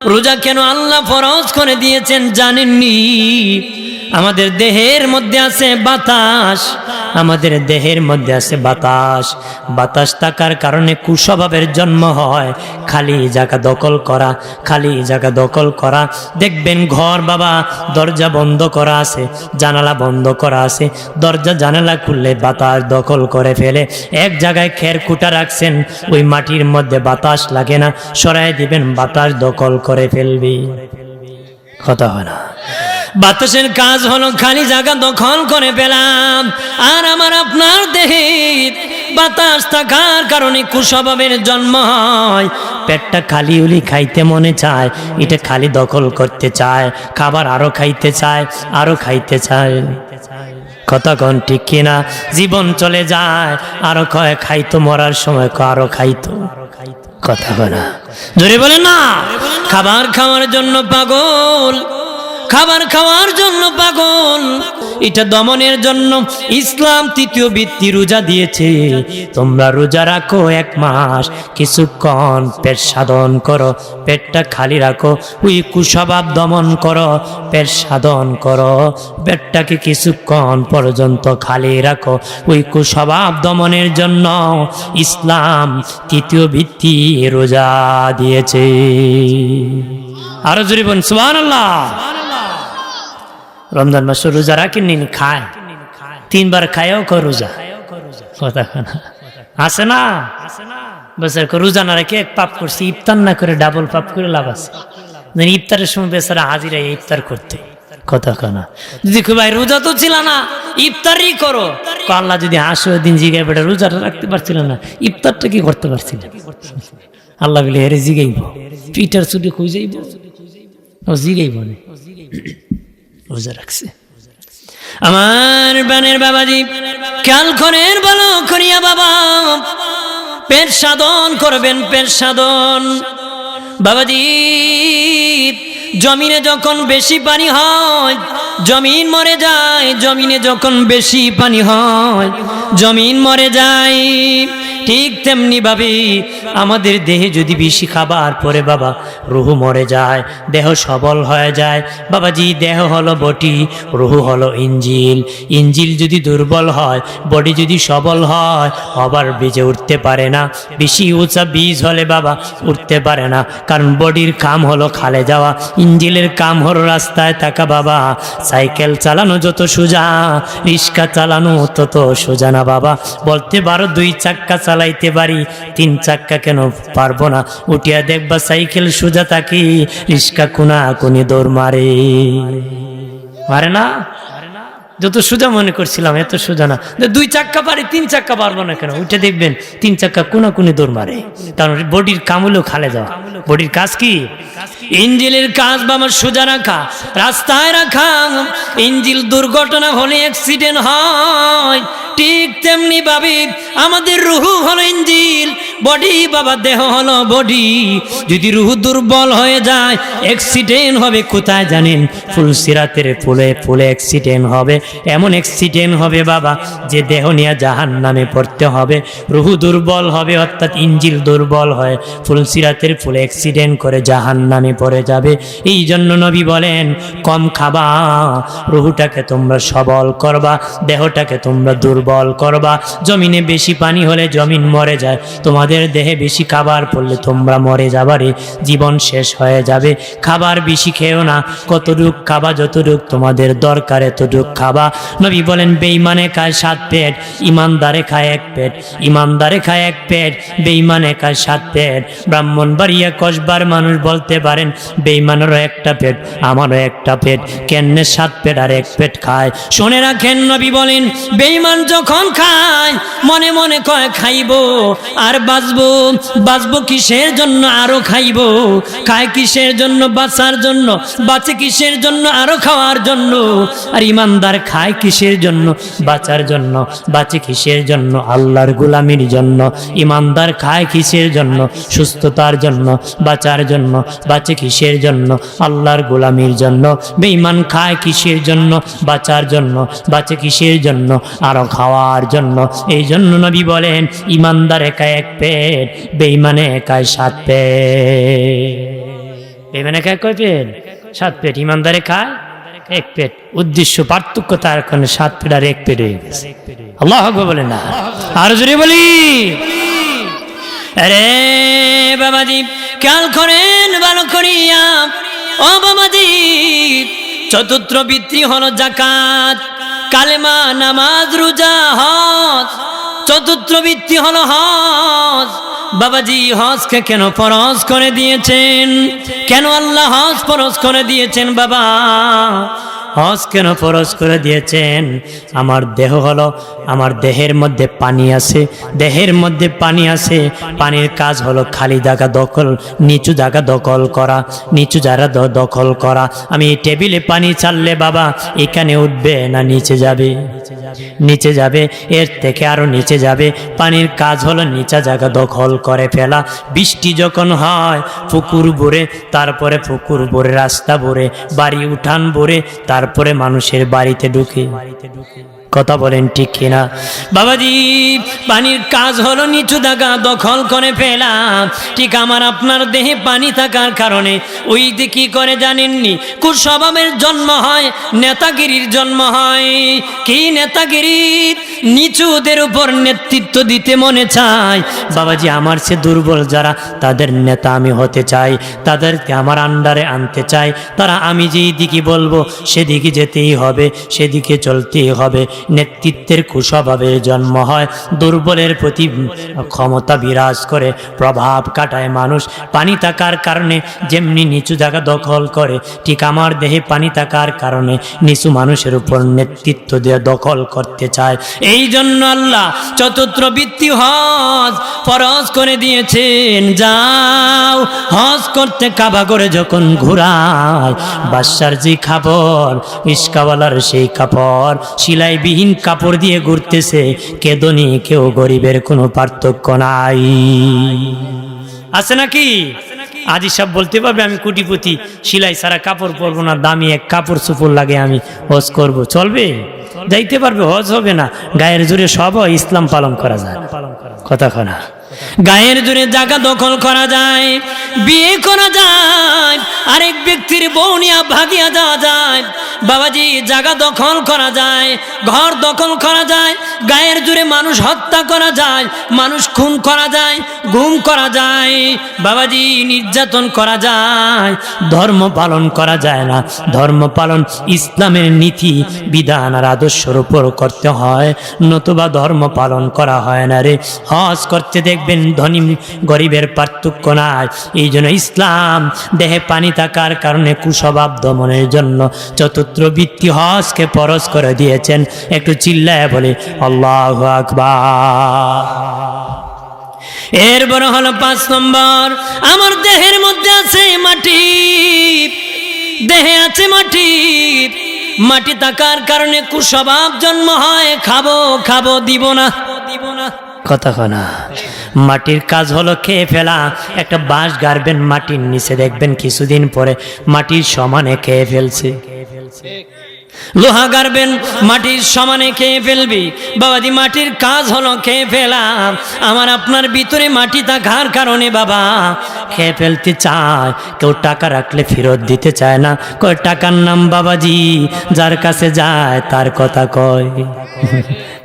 রোজা কেন আল্লাহ ফরজ করে দিয়েছেন জানেননি? আমাদের দেহের মধ্যে আছে বাতাস। আমাদের দেহের মধ্যে আছে বাতাস। বাতাস থাকার কারণে কুস্বভাবের জন্ম হয়। খালি জায়গা দখল করা, খালি জায়গা দখল করা। দেখবেন ঘর বাবা, দরজা বন্ধ করা আছে, জানালা বন্ধ করা আছে। দরজা জানালা খুললে বাতাস দখল করে ফেলে। এক জায়গায় খের কুটা রাখছেন, ওই মাটির মধ্যে বাতাস লাগে না। সরাই দিবেন, বাতাস দখল করে ফেলবি। কথা হয় না। বাতাসের কাজ হলো খালি জায়গা দখল করে পেলাম আর আমার আপনার দেহে বাতাস থাকার কারণে কুস্বভাবের জন্ম হয়। পেটটা খালি উলি খাইতে মনে চায়, এটা খালি দখল করতে চায়, খাবার আরও খাইতে চায়, আরও খাইতে চায়। কতক্ষণ ঠিক কিনা? জীবন চলে যায়, আরও কয় খাইতো, মরার সময় আরও খাইতো। কথা বলে জোরে বলে না, খাবার খাওয়ার জন্য পাগল। খাবার খাওয়ার জন্য পাগল। এটা দমনের জন্য ইসলাম তৃতীয় বৃত্তি রোজা দিয়েছে। তোমরা রোজা রাখো এক মাস, কিছুক্ষণ পেট সাধন করো, পেটটা খালি রাখো, ওই কুস্বভাব দমন করো, পেট সাধন করো, পেটটাকে কিছুক্ষণ পর্যন্ত খালি রাখো, ওই কুস্বভাব দমনের জন্য ইসলাম তৃতীয় ভিত্তি রোজা দিয়েছে। আরও জোরে বোন সুবাহ রমজান মাসে রোজা রাখেন নিন খায়। তিনবার খায়ও কো রোজা। কথা না। আছে না? বেচার রোজা না রেখে এক পাপ করছে, ইফতার না করে ডাবল পাপ করে লাভ আছে। ইফতারের সময় বেচারা হাজিরা ইফতার করতে। কথা কানা যদি খুব ভাই, রোজা তো ছিল না, ইফতারই করো। আল্লাহ যদি আসো দিন জিগাই বেটা, রোজাটা রাখতে পারছিল না, ইফতারটা কি করতে পারছিল? আল্লাহ বলে হেরে জিগাইব পিটার ছুটি খুঁজেইব। জিগাইব না। রোজা রাখছে। আমার বানের বাবাজি খেয়াল করেন, বলো করিয়া বাবা, পেট সাধন করবেন, পেট সাধন। বাবাজি, জমিনে যখন বেশি পানি হয়, জমিন মরে যায়, জমিনে যখন বেশি পানি হয়, জমিন মরে যায়। ঠিক তেমনি ভাবে, আমাদের দেহে যদি বেশি খাবার পরে বাবা, রুহু মরে যায়, দেহ সবল হয়ে যায়। বাবাজি, দেহ হলো বটি, রুহু হলো ইঞ্জিল। ইঞ্জিল যদি দুর্বল হয়, বডি যদি সবল হয়, আবার বেজে উঠতে পারে না। বেশি উঁচা বীজ হলে বাবা উঠতে পারে না, কারণ বডির কাম হলো খালে যাওয়া। ইঞ্জিলের কাম হলো রাস্তায় থাকা বাবা। সাইকেল চালানো যত সোজা, রিক্সা চালানো তত সোজা না বাবা। বলতে পারো দুই চাক্কা চালাইতে পারি, তিন চাক্কা কেন পারব না? উঠিয়া দেখবা সাইকেল সোজা থাকি রিক্সা কোনা কোনি দৌড় মারে। মারে না? যত সোজা মনে করছিলাম, এত সোজা না। দুই চাক্কা পারি, তিন চাক্কা পারব না কেন? উঠে দেখবেন, তিন চাক্কা কোনা কোনি দৌড় মারে। কারণ বডির কামুলেও খালে যাওয়া বডির কাজ কি? ইঞ্জিলের কাজ বা আমার সোজা রাখা, রাস্তায় রাখা। ইঞ্জিল দুর্ঘটনা হলে অ্যাক্সিডেন্ট হয়। ঠিক তেমনি ভাবে আমাদের রুহু হলো ইঞ্জিল, বডি বাবা দেহ হলো বডি। যদি রুহু দুর্বল হয়ে যায় অ্যাক্সিডেন্ট হবে, কোথায় জানেন? ফুল সিরাতের ফুলে ফুলে অ্যাক্সিডেন্ট হবে। এমন অ্যাক্সিডেন্ট হবে বাবা, যে দেহ নিয়ে জাহান নামে পড়তে হবে। রুহু দুর্বল হবে, অর্থাৎ ইঞ্জিল দুর্বল হয় ফুল সিরাতের ফুলে অ্যাক্সিডেন্ট করে জাহান নামে পড়ে যাবে। এই জন্য নবী বলেন, কম খাবা, রুহুটাকে তোমরা সবল করবা, দেহটাকে তোমরা দুর্বল করবা। জমিনে বেশি পানি হলে জমিন মরে যায়। তোমাদের দেহে বেশি খাবার পড়লে তোমরা মরে যাবারে জীবন শেষ হয়ে যাবে। খাবার বেশি খেও না। কতটুক খাবা, যতটুক তোমাদের দরকার, এতটুক খাবা। নবী বলেন বেইমানে খায় সাত পেট ইমানদারে খায় এক পেট। ইমানদারে খায় এক পেট বেইমানে খায় সাত পেট। ব্রাহ্মণ বাড়িয়া কসবার মানুষ বলতে পারেন বেইমানেরও একটা পেট, আমারও একটা পেট। কেন্নে সাত পেট আর এক পেট খায়? শুনে রাখেন নবী বলেন বেইমান যখন খায়, মনে মনে কয়, খাইব আর বাঁচবো। বাঁচবো কিসের জন্য? আরও খাইব। খায় কিসের জন্য? বাঁচার জন্য। বাঁচে কিসের জন্য? আরও খাওয়ার জন্য। আর ইমানদার খায় কিসের জন্য? বাঁচার জন্য। বাঁচে কিসের জন্য? আল্লাহর গুলামির জন্য। ইমানদার খায় কিসের জন্য? সুস্থতার জন্য। বাঁচার জন্য। বাঁচে কিসের জন্য? আল্লাহর গোলামির জন্য। বেঈমান খায় কিসের জন্য? বাঁচার জন্য। বাঁচে কিসের জন্য? আরও খাওয়ার জন্য। এই জন্য নবী বলেন, ইমানদার একা এক পেট, বেঈমানে একাই সাত পেট। খায় কয় পেট? সাত পেট। ইমানদারে খায় এক পেট। উদ্দেশ্য, পার্থক্য তার কারণে সাত পেট আর এক পেট হয়ে গেছে। আল্লাহ বলে না। আর জোরে বলি। আরে বাবাজি, খেয়াল করেন ভালো করিয়া। ও বাবাজি, চতুর্থ বৃত্তি হলো জাকাত কালেমা নামাজ, রোজা, হজ, চতুর্থ বৃত্তি হলো হজ। বাবাজি হজকে কেন ফরজ করে দিয়েছেন? কেন আল্লাহ হজ ফরজ করে দিয়েছেন বাবা? হজ কেন ফরজ করে দিয়েছেন? আমার দেহ হলো, আমার দেহের মধ্যে পানি আছে, দেহের মধ্যে পানি আছে। পানির কাজ হলো খালি জায়গা দখল, নিচু জায়গা দখল করা, নিচু জায়গা দখল করা। আমি টেবিলে পানি চাললে বাবা, এখানে উঠবে না নিচে যাবে? নিচে যাবে, এর থেকে আরও নিচে যাবে। পানির কাজ হলো নিচা জায়গা দখল করে ফেলা। বৃষ্টি যখন হয়, পুকুর ভরে, তারপরে পুকুর ভরে, রাস্তা ভরে, বাড়ি উঠান ভরে তারপরে মানুষের বাড়িতে ঢুকে। কথা বলেন ঠিক কিনা? বাবাজি, পানির কাজ হলো নিচু দাগা দখল করে ফেলা। ঠিক আমার আপনার দেহে পানি থাকার কারণে। ওই কি করে জানেননি? কুস্বভাবের জন্ম হয়, নেতাগিরির জন্ম হয়। কি নেতাগিরি? নিচুদের উপর নেতৃত্ব দিতে মনে চায়। বাবাজি, আমার সে দুর্বল যারা, তাদের নেতা আমি হতে চাই। তাদেরকে আমার আন্ডারে আনতে চাই। তারা আমি যেই দিকে বলব, সেদিকে যেতেই হবে, সেদিকে চলতেই হবে। নেতৃত্বের কুস্বভাবের জন্ম হয়। দুর্বলের প্রতি ক্ষমতা বিরাজ করে, প্রভাব কাটায় মানুষ। পানি থাকার কারণে যেমনি নিচু জায়গা দখল করে, ঠিক আমার দেহে পানি থাকার কারণে নিচু মানুষের উপর নেতৃত্ব দিয়ে দখল করতে চায়। এই জন্য আল্লাহ চতুর্থ বৃত্তি হজ ফরজ করে দিয়েছেন। যাও, হজ করতে কাবা করে যখন ঘুরায় বাদশার যে কাপড়, ইস্কাওয়ালার সেই কাপড়, সিলাইবিহীন কাপড় দিয়ে ঘুরতেছে কেদনি কেউ গরিবের কোনো পার্থক্য নাই। আছে নাকি? আজি সব বলতে পারবে, আমি কুটিপুতি সিলাই সারা কাপড় পরবো না, দামি এক কাপড় চুপড় লাগে আমি, হজ করব। চলবে? যাইতে পারবে, হজ হবে না। গায়ের জোরে সব ইসলাম পালন করা যায়। কথা কনা গায়ের জোরে জায়গা দখল করা যায়, বিয়ে করা যায়, আরেক ব্যক্তির বউ ভাগিয়া যাওয়া যায়, বাবাজি জায়গা দখল করা যায়, ঘর দখল করা যায়, গায়ের জোরে মানুষ হত্যা করা যায়, মানুষ খুন করা যায় ঘুম করা যায়, বাবাজি নির্যাতন করা যায়, ধর্ম পালন করা যায় না। ধর্ম পালন ইসলামের নীতি, বিধান আর আদর্শের উপর করতে হয়, নতুবা ধর্ম পালন করা হয় না রে। হজ করতে দেখবেন ধনী গরিবের পার্থক্য নাই। এই জন্য ইসলাম, দেহে পানি থাকার কারণে কুস্বভাব দমনের জন্য চতুর্থ বৃত্তি হজকে পরশ করে দিয়েছেন। একটু চিল্লায় বলে, আল্লাহ আকবার। এর বড় হলো পাঁচ নম্বর, আমার দেহের মধ্যে আছে মাটি। দেহে আছে মাটি। মাটি থাকার কারণে কুস্বভাব জন্ম হয়। খাব খাব, দিব না। দিব না। কথা কনা মাটির কাজ হলো খেয়ে ফেলা। একটা বাঁশ গাড়বেন মাটির নিচে, দেখবেন কিছুদিন পরে মাটির সমানে খেয়ে ফেলছে। লোহা গাড়বেন মাটির সমানে খেয়ে ফেলবি। বাবাজি, মাটির কাজ হলো খেয়ে ফেলা। আমার আপনার ভিতরে মাটি থাকার কারণে বাবা খেয়ে ফেলতে চায়। কেউ টাকা রাখলে ফেরত দিতে চায় না। কয়, টাকার নাম বাবাজি, যার কাছে যায় তার কথা কয়।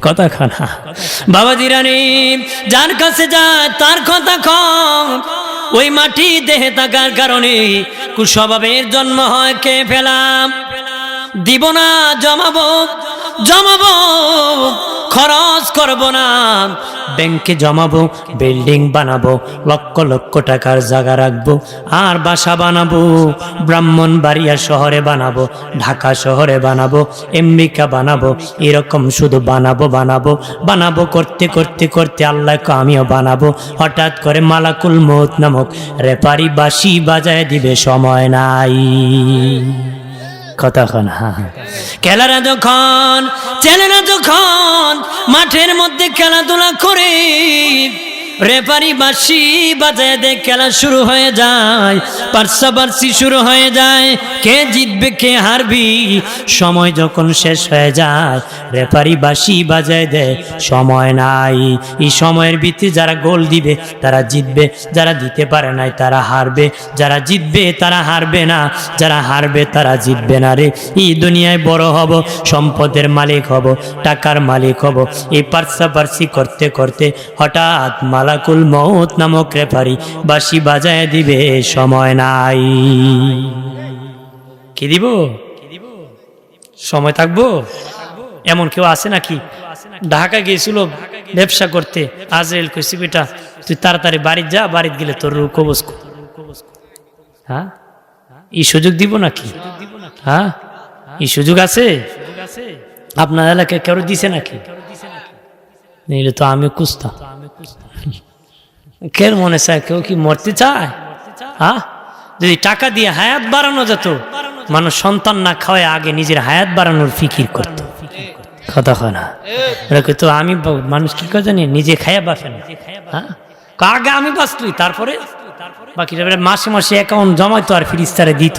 কথা খানা বাবা জিরানি যার কাছে যায় তার কথা কম। ওই মাটি দেহে থাকার কারণে কুস্বভাবের জন্ম হয়, কে ফেলাম দিব না, জমাবো জমাবো। খরচ করব না। ব্যাংকে জমাবো, বিল্ডিং বানাবো, লক্ষ লক্ষ টাকার জায়গা রাখব, আর বাসা বানাবো ব্রাহ্মণ ব্রাহ্মণবাড়িয়া শহরে বানাবো, ঢাকা শহরে বানাবো আমেরিকা বানাবো, এরকম শুধু বানাবো বানাবো বানাবো করতে করতে করতে আল্লাহকে আমিও বানাবো। হঠাৎ করে মালাকুল মৌত নামক রেপারি বাসি বাজায় দিবে সময় নাই। কতক্ষণ হ্যাঁ খেলারা যখন ছেলেরা যখন, মাঠের মধ্যে খেলাধুলা করে, রেফারি বাসি বাজায় দে খেলা শুরু হয়ে যায় পার্সাপার্সি শুরু হয়ে যায়, কে জিতবে, কে হারবি, সময় যখন শেষ হয়ে যায় রেফারি বাসি বাজায় দেয় সময় নাই। এই সময়ের ভিত্তি যারা গোল দিবে, তারা জিতবে। যারা দিতে পারে নাই, তারা হারবে। যারা জিতবে, তারা হারবে না। যারা হারবে, তারা জিতবে না রে। এই দুনিয়ায় বড় হব, সম্পদের মালিক হব, টাকার মালিক হব। এই পার্সাপার্সি করতে করতে হঠাৎ মালাকুল মৌত নামক রেফারি বাসি বাজায় দিবে, সময় নাই। কি দিব? সময় থাকব? এমন কেউ আছে নাকি? ঢাকা গিয়েছিল ব্যবসা করতে। আজরেল কইছি, বেটা, তুই তাড়াতাড়ি বাড়ি যা, বাড়িতে গেলে তোর কর। হ্যাঁ? এই সুযোগ দিব নাকি? হ্যাঁ? এই সুযোগ আছে? আপনার এলাকায় কেউ দিছে নাকি? নিলে তো আমি কুস্তা কের মনে চায় কেউ কি মরতে চায়? হ্যাঁ? যদি টাকা দিয়ে হায়াত বাড়ানো যেত, মানুষ সন্তান না খাওয়ায় আগে নিজের হায়াত বাড়ানোর ফিকির করত। কথা না এরা তো আমি মানুষ কি করে জানি? নিজে খাইয়া বাসে না। হ্যাঁ? আগে আমি বাঁচলি তারপরে? বাকি মাসে মাসে অ্যাকাউন্ট জমাইতো আর ফিরিস্তারে দিত।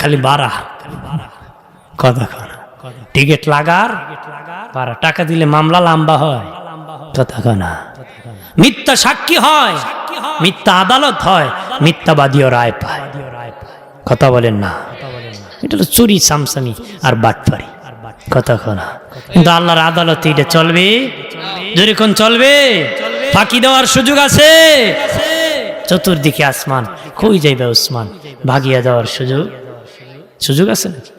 খালি বাড়া কথা কয় না টিকিট লাগার বাড়া টাকা দিলে মামলা লম্বা হয়। কথা কয় না মিথ্যা সাক্ষী হয়, মিথ্যা আদালত হয়, মিথ্যাবাদীও রায় পায়। কথা বলেন না। এটা হলো চুরি, সামসামি আর বাটপারি। কথা কনা কিন্তু আল্লাহর আদালতে এটা চলবে। যেরকম চলবে, ফাঁকি দেওয়ার সুযোগ আছে। চতুর্দিকে আসমান, কই যাইবে উসমান? ভাগিয়া দেওয়ার সুযোগ সুযোগ আছে নাকি?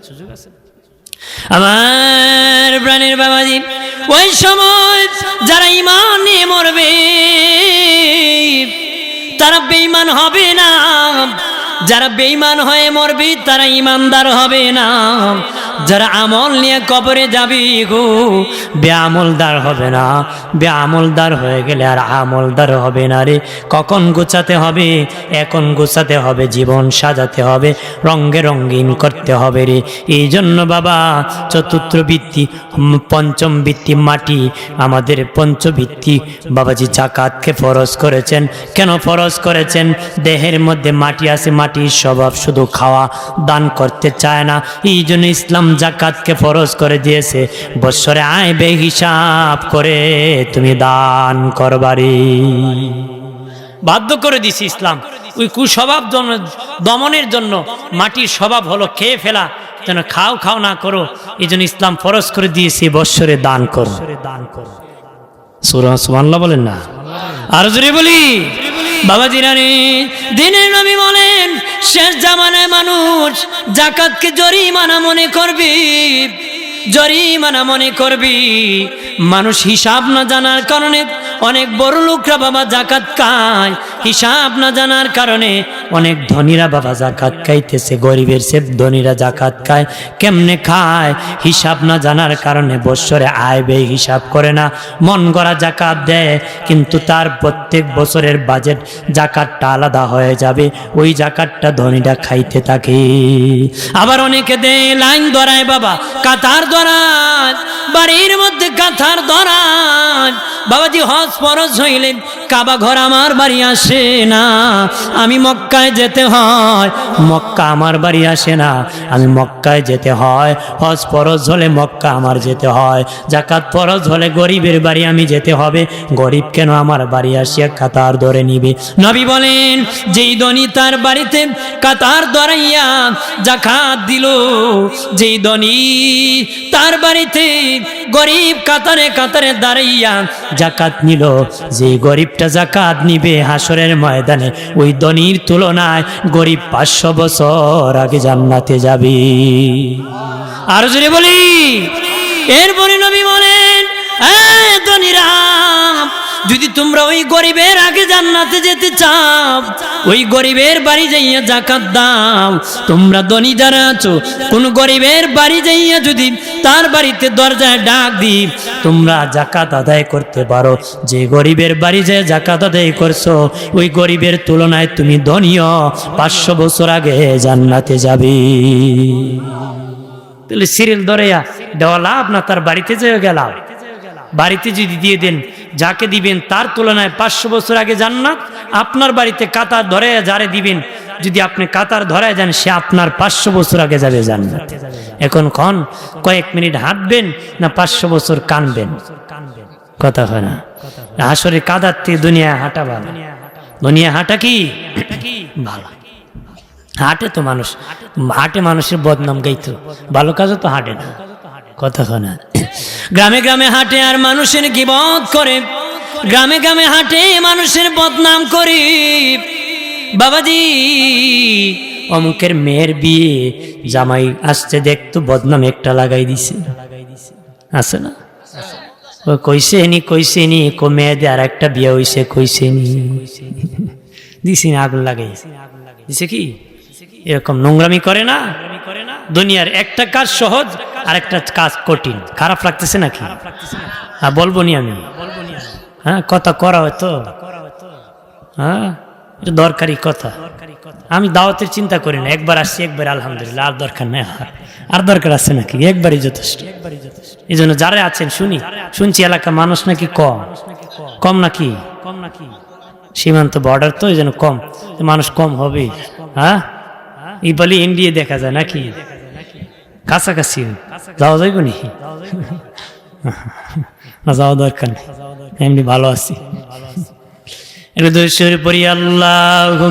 আমার প্রাণের বাবাজি, ওই সময় যারা ইমান নিয়ে মরবে, তারা বেঈমান হবে না। যারা বেঈমান হয়ে মরবে, তারা ইমানদার হবে না। যারা আমল নিয়ে কবরে যাবি গো, বেআমলদার হবে না। বেআমলদার হয়ে গেলে আর আমলদার হবে না রে। কখন গোছাতে হবে? এখন গোছাতে হবে, জীবন সাজাতে হবে রঙ্গে রঙ্গিন করতে হবে রে। এই জন্য বাবা, চতুর্থ বৃত্তি পঞ্চম বৃত্তি মাটি, আমাদের পঞ্চবৃত্তি বাবাজি জাকাতকে ফরজ করেছেন। কেন ফরজ করেছেন? দেহের মধ্যে মাটি আছে মাটির স্বভাব শুধু খাওয়া দান করতে চায় না। এই জন্য ইসলাম জাকাতকে ফরজ করে দিয়েছে। বৎসরে আয় বে হিসাব করে তুমি দান করবারি বাধ্য করে দিছি ইসলাম। ওই কুস্বভাব দমনের জন্য মাটির স্বভাব হলো খেয়ে ফেলা। যেন খাও খাও না করো। এই জন্য ইসলাম ফরজ করে দিয়েছে বৎসরে দান করো। দান করো। সুবহানাল্লাহ বলেন না? আর জোরে বলি। বাবাজি জিরানি দিনের নবী বলেন, শেষ জামানায় মানুষ জাকাতকে জরিমানা মনে করবি। জরিমানা মনে করবি। মানুষ হিসাব না জানার কারণে অনেক বড় লোকরা বাবা জাকাত খায়। হিসাব না জানার কারণে অনেক ধনীরা বাবা জাকাত খাইতেছে। গরিবের সে ধনীরা জাকাত খায়। কেমনে খায়? হিসাব না জানার কারণে বৎসরে আয় ব্যয় হিসাব করে না। মন গড়া জাকাত দেয়, কিন্তু তার প্রত্যেক বছরের বাজেট জাকাতটা আলাদা হয়ে যাবে। ওই জাকাতটা ধনীরা খাইতে থাকে। আবার অনেকে দেয়, লাইন ধরায় বাবা কাতার ধরায়। বাড়ির মধ্যে কাতার ধরায়। বাবাজি হজ ফরজ হইলেন, কাবা ঘর আমার বাড়ি আসে না। আমি মক্কায় যেতে হয়, মক্কা আমার বাড়ি আসে না। আমি মক্কায় যেতে হয়, হজ ফরজ হলে মক্কা আমার যেতে হয় জাকাত ফরজ হলে গরিবের বাড়ি আমি যেতে হবে। গরিব কেন আমার বাড়ি আসিয়া কাতার ধরে নিবে? নবী বলেন, যেই ধনী তার বাড়িতে কাতার ধরাইয়া জাকাত দিল, যেই ধনী তার বাড়িতে গরিব কাতারে কাতারে দাঁড়াইয়া জাকাত নিল। যে গরিবটা জাকাত নিবে হাসরের ময়দানে, ওই ধনির তুলনায় গরিব পাঁচশো বছর আগে জান্নাতে যাবি। আর যদি বলি, এরপরে নবী বলেন ধনীরা যদি তোমরা ওই গরিবের আগে জান্নাতে যেতে চাও, ওই গরিবের বাড়ি যাইয়া জাকাত দাও। তোমরা ধনী যারা আছো, কোন গরিবের বাড়ি যাইয়া যদি তার বাড়িতে দরজায় ডাক দি তোমরা জাকাত আদায় করতে পারো। যে গরিবের বাড়ি যে জাকাত আদায় করছ, ওই গরিবের তুলনায় তুমি ধনীয় পাঁচশো বছর আগে জান্নাতে যাবে। তাহলে সিরিয়াল ধরে দেওয়া লাভ না, তার বাড়িতে যেয়ে গেলাম। বাড়িতে যদি দিয়ে দেন, যাকে দিবেন তার তুলনায় পাঁচশো বছর আগে জান্নাত, আপনার বাড়িতে কাতার ধরে যারে দিবেন, যদি আপনি কাতার ধরে যান, সে আপনার পাঁচশো বছর আগে যাবে জান্নাত। এখন ক্ষণ কয়েক মিনিট হাঁটবেন না পাঁচশো বছর কানবেন? কথা হয় না। আসরে কাদার থেকে দুনিয়া হাঁটা ভালো। দুনিয়া হাঁটা কি? ভালো। হাঁটে তো মানুষ, হাঁটে মানুষের বদনাম গাইতো। ভালো কাজও তো হাঁটে না। কথা না গ্রামে গ্রামে হাঁটে আর মানুষের গিবত করে। গ্রামে গ্রামে হাঁটে মানুষের বদনাম করে। বাবাজি, অমুকের মেয়ের বিয়ে, জামাই আসতে দেখতো বদনাম একটা লাগাই দিছে। আছে না? ও কইছে নি কইছে নি, কো মেয়েদে আর একটা বিয়ে হইছে, কইছে নি। দিছি না, আগুন লাগাই। দিছে কি? এরকম নোংরামি করে না? দুনিয়ার একটা কাজ সহজ আর একটা কাজ কঠিন। খারাপ লাগতেছে নাকি? হ্যাঁ বলব নি আমি। হ্যাঁ কথা করা হয়তো হ্যাঁ দরকারি কথা। আমি দাওয়াতের চিন্তা করি না। একবার আসছি, একবার আলহামদুলিল্লাহ। আর দরকার নেই। আর দরকার আছে নাকি? একবারই যথেষ্ট। এই জন্য যারা আছেন, শুনি। শুনছি এলাকা মানুষ নাকি কম। কম নাকি? কম নাকি সীমান্ত বর্ডার তো এই জন্য কম। মানুষ কম হবে হ্যাঁ? এই বলে ইন্ডিয়া দেখা যায় নাকি? কাছাকাছি যাওয়া যাইব নি না, যাওয়া দরকার নেই। এমনি ভালো আছি। দুশোর পরি আল্লাহ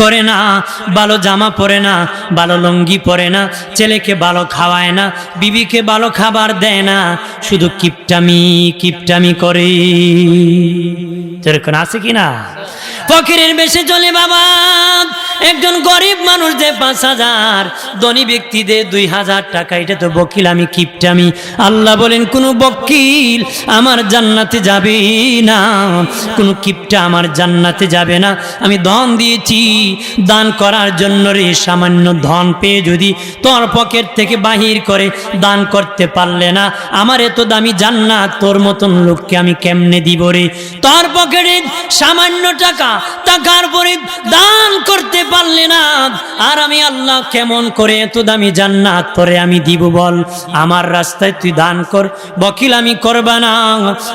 করে না, ভালো জামা পরে না, ভালো লঙ্গি পরে না, ছেলেকে ভালো খাওয়ায় না, বিবিকে ভালো খাবার দেয় না, শুধু কিপটামি কিপটামি করে যেরকম আছে কি না? ফকিরের বেশে চলে বাবা একজন গরিব মানুষ দে পাঁচ হাজার, ধনী ব্যক্তি দে দুই হাজার টাকা, এটা তো বকিল, আমি কিপটামি আল্লাহ বলেন, কোন বকিল আমার জান্নাতে যাবে না। কোন কিপটা আমার জান্নাতে যাবে না। আমি ধন দিয়েছি, দান করার জন্য রে, সামান্য ধন পেয়ে যদি তোর পকেট থেকে বাহির করে দান করতে পারলে না, আমার এত দামি জান্নাত তোর মতন লোককে আমি কেমনে দিব রে? তোর পকেটে সামান্য টাকা, টাকার পরে দান করতে পারলে না। আর আমি আল্লাহ কেমন করে এত দামি জান্নাত পরে আমি দিব বল? আমার রাস্তায় তুই দান কর, বকিল আমি করবা না।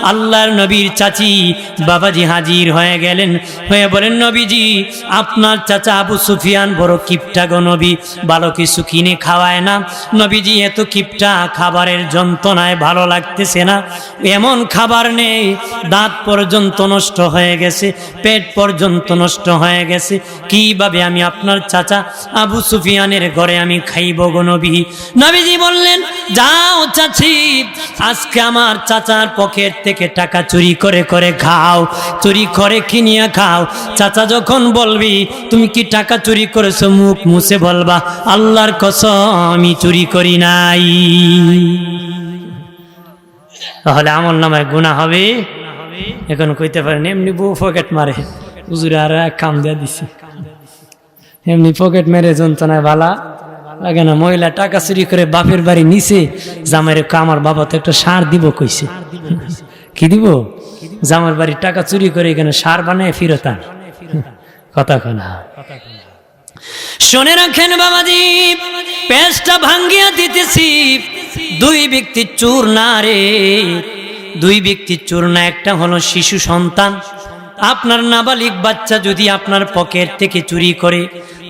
আল্লাহর নবীর চাচি বাবাজি হাজির হয়ে গেলেন। হয়ে বলেন, নবীজি, আপনার চাচা আবু সুফিয়ান বড় কিপটা গো নবী, ভালো কিছু কিনে খাওয়ায় না। নবীজি, এত কিপটা খাবারের যন্ত্রণায় ভালো লাগতেছে না। এমন খাবার নেই, দাঁত পর্যন্ত নষ্ট হয়ে গেছে, পেট পর্যন্ত নষ্ট হয়ে গেছে। কীভাবে আমি আপনার চাচা আবু সুফিয়ানের ঘরে আমি খাইব গো নবী। নবীজি বললেন, যাও চাচি, আজকে আমার চাচার পকেট থেকে টাকা চুরি করে করে খাও, চুরি করে কিনিয়া খাও। চাচা যখন বলবি, তুমি কি টাকা চুরি করেছ মুখ মুছে বলবা, আল্লাহর কসম, আমি চুরি করি নাই। তাহলে আমার নামায় গুণা হবে। এখন কইতে পারেন, এমনি বউ পকেট মারে। হুজুরে আর কাম দিয়ে দিছে। এমনি পকেট মেরে যন্ত্রণায় বালা। লাগে না, মহিলা টাকা চুরি করে বাপের বাড়ি নিছে, জামাইরে আমার বাবা তো একটা সার দিব কইছে। কি দিব? জামার বাড়ির টাকা চুরি করে এখানে সার বানায় ফিরত আন। কথা কনা শোনে রাখেন বাবাজি, পেঁচটা ভাঙ্গিয়া দিতেছি। দুই ব্যক্তি চুর না রে। দুই ব্যক্তির চুর না, একটা হলো শিশু সন্তান। আপনার নাবালিক বাচ্চা যদি আপনার পকেট থেকে চুরি করে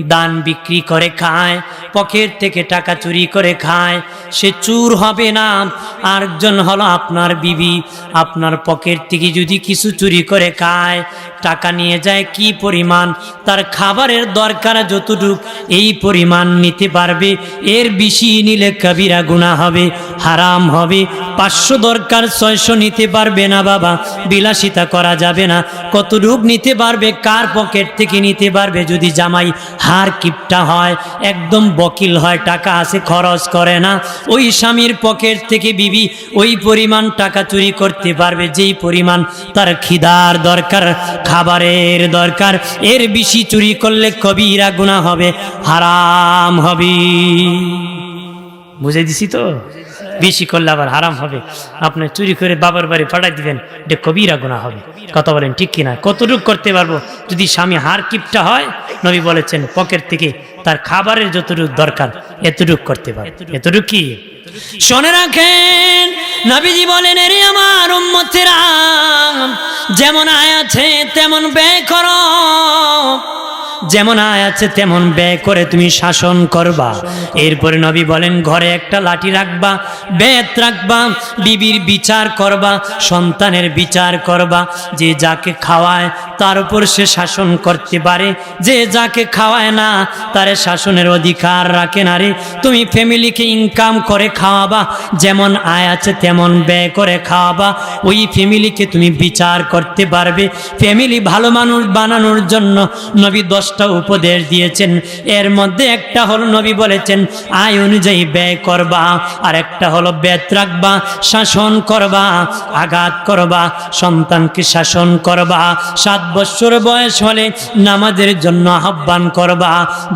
দান বিক্রি করে খায়, পকেট থেকে টাকা চুরি করে খায়। সে চুর হবে না। আরেকজন হলো আপনার বিবি। আপনার পকেট থেকে যদি কিছু চুরি করে খায়, টাকা নিয়ে যায় কি পরিমাণ? তার খাবারের দরকার যতটুক, এই পরিমাণ নিতে পারবে। এর বেশি নিলে কবিরা গুণা হবে, হারাম হবে। পাঁচশো দরকার, ছয়শো নিতে পারবে না বাবা। বিলাসিতা করা যাবে না। কতটুক নিতে পারবে, কার পকেট থেকে নিতে পারবে? যদি জামাই হার কিপটা হয়, একদম বকিল হয়, টাকা আছে, খরচ করে না। ওই স্বামীর পকেট থেকে বিবি ওই পরিমাণ টাকা চুরি করতে পারবে, যেই পরিমাণ তার খিদার দরকার, খাবারের দরকার। এর বেশি চুরি করলে কবিরা গুণা হবে, হারাম হবে। বুঝে দিছি তো? বেশি করলে আবার হারাম হবে। আপনি চুরি করে বাবার বাড়ি পাঠাই দিবেন, এটা কবিরা গুণা হবে। কথা বলেন ঠিক কিনা? কতটুক করতে পারব? যদি স্বামী হার কিপটা হয়, নবী বলেছেন, পকেট থেকে তার খাবারের যতটুক দরকার, এতটুক করতে পারে এতটুক কি? শোনে রাখেন, নবীজি বলেন, এরে আমার উম্মতেরা, যেমন আয় আছে তেমন ব্যয় করো। যেমন আয় আছে তেমন ব্যয় করে তুমি শাসন করবা। এরপরে নবী বলেন ঘরে একটা লাঠি রাখবা বেত রাখবা বিবির বিচার করবা সন্তানের বিচার করবা। যে যাকে খাওয়ায় তার উপর সে শাসন করতে পারে। যে যাকে খাওয়ায় না তারে শাসনের অধিকার রাখে না রে। তুমি ফ্যামিলিকে ইনকাম করে খাওয়াবা যেমন আয় আছে তেমন ব্যয় করে খাওয়াবা। ওই ফ্যামিলিকে তুমি বিচার করতে পারবে। ফ্যামিলি ভালো মানুষ বানানোর জন্য নবী দশটা উপদেশ দিয়েছেন। এর মধ্যে একটা হলো নবী বলেছেন, আয় অনুযায়ী ব্যয় করবা, আর একটা হলো বেত রাখবা, শাসন করবা, আঘাত করবা, সন্তানকে শাসন করবা, সাত বছর বয়স হলে নামাজের জন্য আহ্বান করবা,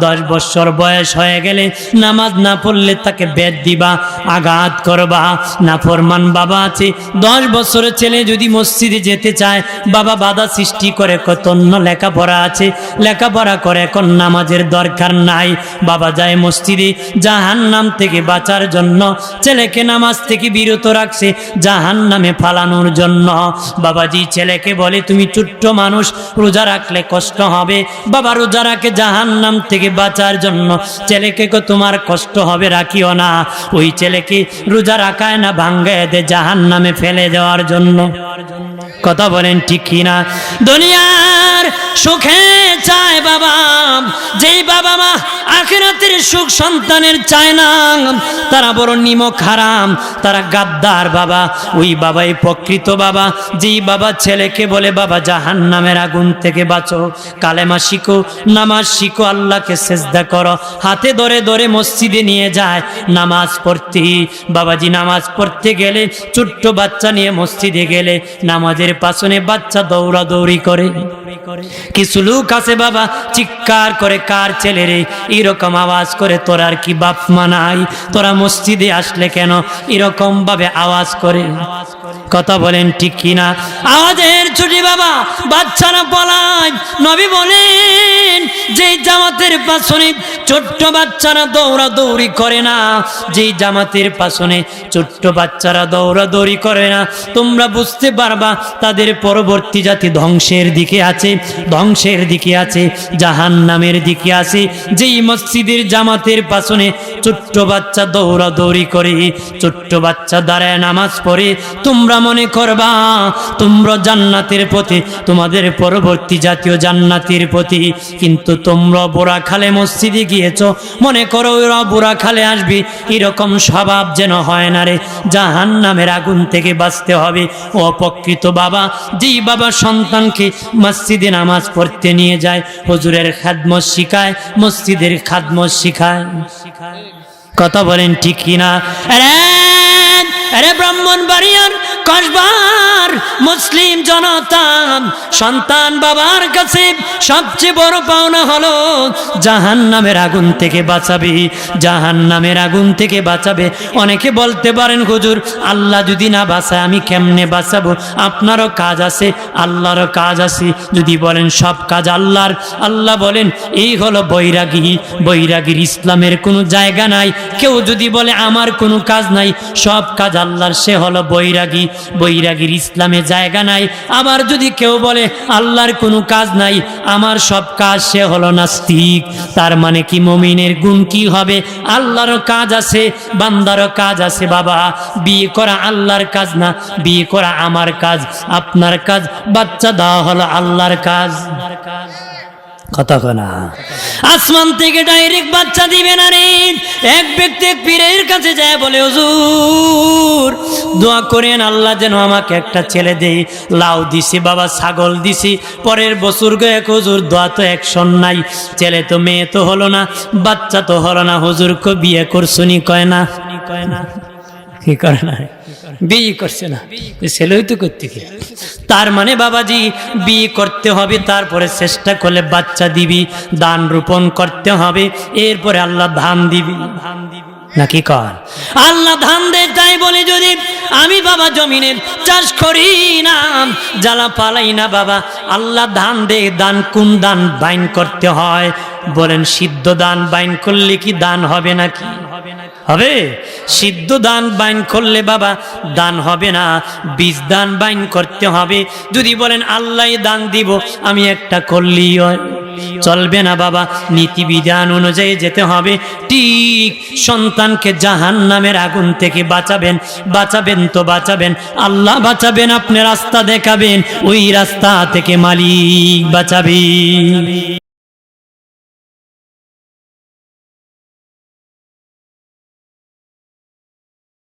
দশ বছর বয়স হয়ে গেলে নামাজ না পড়লে তাকে বেদ দিবা, আঘাত করবা না ফরমান বাবা আছে, দশ বছরের ছেলে যদি মসজিদে যেতে চায়, বাবা বাধা সৃষ্টি করে কত অন্য লেখাপড়া আছে, লেখাপড়া করে, এখন নামাজের দরকার নাই। বাবা যায় মসজিদে জাহান নাম থেকে বাঁচার জন্য, ছেলেকে নামাজ থেকে বিরত রাখছে জাহান নামে ফালানোর জন্য। বাবাজি ছেলেকে বলে, তুমি ছোট্ট মানুষ, রোজা রাখলে কষ্ট হবে। বাবা রোজা রাখে জাহান নাম থেকে বাঁচার জন্য। ছেলেকে তোমার কষ্ট হবে, রাখিও না। ওই ছেলেকে রোজা রাখায় না, ভাঙ্গায় দে জাহান নামে ফেলে দেওয়ার জন্য। কথা বলেন ঠিক কিনা? দুনিয়ার সুখে চায় বাবা। যেই বাবা মা আখিরাতের সুখ সন্তানের চায় না, তারা বড় নিমক হারাম, তারা গাদ্দার বাবা। ওই বাবাই প্রকৃত বাবা। যেই বাবা ছেলেকে বলে, বাবা জাহান নামের আগুন থেকে বাঁচো। কালেমা শিখো, নামাজ শিখো, আল্লাহকে সেজদা করো। হাতে ধরে ধরে মসজিদে নিয়ে যায়, নামাজ পড়তে। বাবাজি, নামাজ পড়তে গেলে, ছোট্ট বাচ্চা নিয়ে মসজিদে গেলে, নামাজের পাশনে বাচ্চা দৌড়াদৌড়ি করে। কিছু লোক আছে বাবা, চিৎকার করে, কার ছেলে রে? এরকম আওয়াজ করে তোর আর কি বাপ মানাই তোরা মসজিদে আসলে কেন? এরকম ভাবে আওয়াজ করে। কথা বলেন ঠিক কিনা? আওয়াজের ছুটি বাবা, বাচ্চারা পলায়। নবী বলেন যে জামাতের পাশনে ছোট্ট বাচ্চারা দৌড়াদৌড়ি করে না যেই জামাতের পাশনে ছোট্ট বাচ্চারা দৌড়াদৌড়ি করে না, তোমরা বুঝতে পারবা তাদের পরবর্তী জাতি ধ্বংসের দিকে আছে, ধ্বংসের দিকে আছে জাহান নামের দিকে আছে। যেই মসজিদের জামাতের পাশনে ছোট্ট বাচ্চা দৌড়াদৌড়ি করে, ছোট্ট বাচ্চা দাঁড়ায় নামাজ পড়ে, তোমরা মনে করবা, তোমরা জান্নাতের পথে, তোমাদের পরবর্তী জাতীয় জান্নাতের প্রতি কিন্তু তোমরা বোরা খালে মসজিদে গিয়েছ, মনে করো ওরা বোরা খালে আসবে, এরকম স্বভাব যেন হয় না রে। জাহান নামের আগুন থেকে বাঁচতে হবে। অপকৃত বাবা, যেই বাবা সন্তানকে মসজিদে নামাজ পড়তে নিয়ে যায়, হুজুরের খাদমত শিখায়, মসজিদের খাদমত শিখায়। কথা বলেন ঠিক কিনা? আরে আরে ব্রাহ্মণ বাড়িয়ার কসবার মুসলিম জনতা সন্তান বাবার কাছে সবচেয়ে বড় পাওনা হলো জাহান নামের আগুন থেকে বাঁচাবে জাহান নামের আগুন থেকে বাঁচাবে। অনেকে বলতে পারেন, হুজুর, আল্লাহ যদি না বাঁচায়, আমি কেমনে বাঁচাবো? আপনারও কাজ আছে, আল্লাহরও কাজ আছে। যদি বলেন, সব কাজ আল্লাহর। আল্লাহ বলেন, এই হলো বৈরাগী। বৈরাগীর ইসলামের কোনো জায়গা নাই। কেউ যদি বলে, আমার কোনো কাজ নাই, সব কাজ আল্লাহর, সে হলো বৈরাগী। বৈরাগীর ইসলামে জায়গা নাই। আবার যদি কেউ বলে, আল্লাহর কোনো কাজ নাই, আমার সব কাজ সে হলো নাস্তিক। তার মানে কি মমিনের গুণ কি হবে? আল্লাহরও কাজ আছে, বান্দারও কাজ আছে, বাবা। বিয়ে করা আল্লাহর কাজ না, বিয়ে করা আমার কাজ, আপনার কাজ। বাচ্চা দেওয়া হলো আল্লাহর কাজ। কনা আসমান থেকে ডাইরেক্ট বাচ্চা দিবে না রে। এক ব্যক্তি এক পীরের কাছে যায় বলে, হুজুর, দোয়া করেন আল্লাহ যেন আমাকে একটা ছেলে দেই। লাউ দিছি, বাবা ছাগল দিছি। পরের বছর এক হুজুর, দোয়া তো একশন নাই। ছেলে তো, মেয়ে তো হলো না, বাচ্চা তো হলো না। হুজুর কো বিয়ে করছুনি, কয় না? কয় না? কি করে না বিয়ে করছে না। ছেলেই তো করতে কি? তার মানে বাবাজি, বিয়ে করতে হবে, তারপরে চেষ্টা করলে বাচ্চা দিবি, দান রোপণ করতে হবে, এরপরে আল্লাহ ধান দিবি। ধান দিবি নাকি কর? আল্লাহ ধান দে, তাই বলে যদি আমি বাবা জমিনের চাষ করি না, জ্বালা পালাই না বাবা, আল্লাহ ধান দে, দান কোন দান বাইন করতে হয়? বলেন, সিদ্ধ দান বাইন করলে কি দান হবে নাকি? হবে? সিদ্ধ দান বাইন করলে বাবা, দান হবে না। বীজ দান বাইন করতে হবে। যদি বলেন, আল্লাহ দান দিব, আমি একটা করলেই চলবে না বাবা। নীতি বিধান অনুযায়ী যেতে হবে। ঠিক সন্তানকে জাহান নামের আগুন থেকে বাঁচাবেন। বাঁচাবেন তো বাঁচাবেন। আল্লাহ বাঁচাবেন, আপনি রাস্তা দেখাবেন। ওই রাস্তা থেকে মালিক বাঁচাবেন।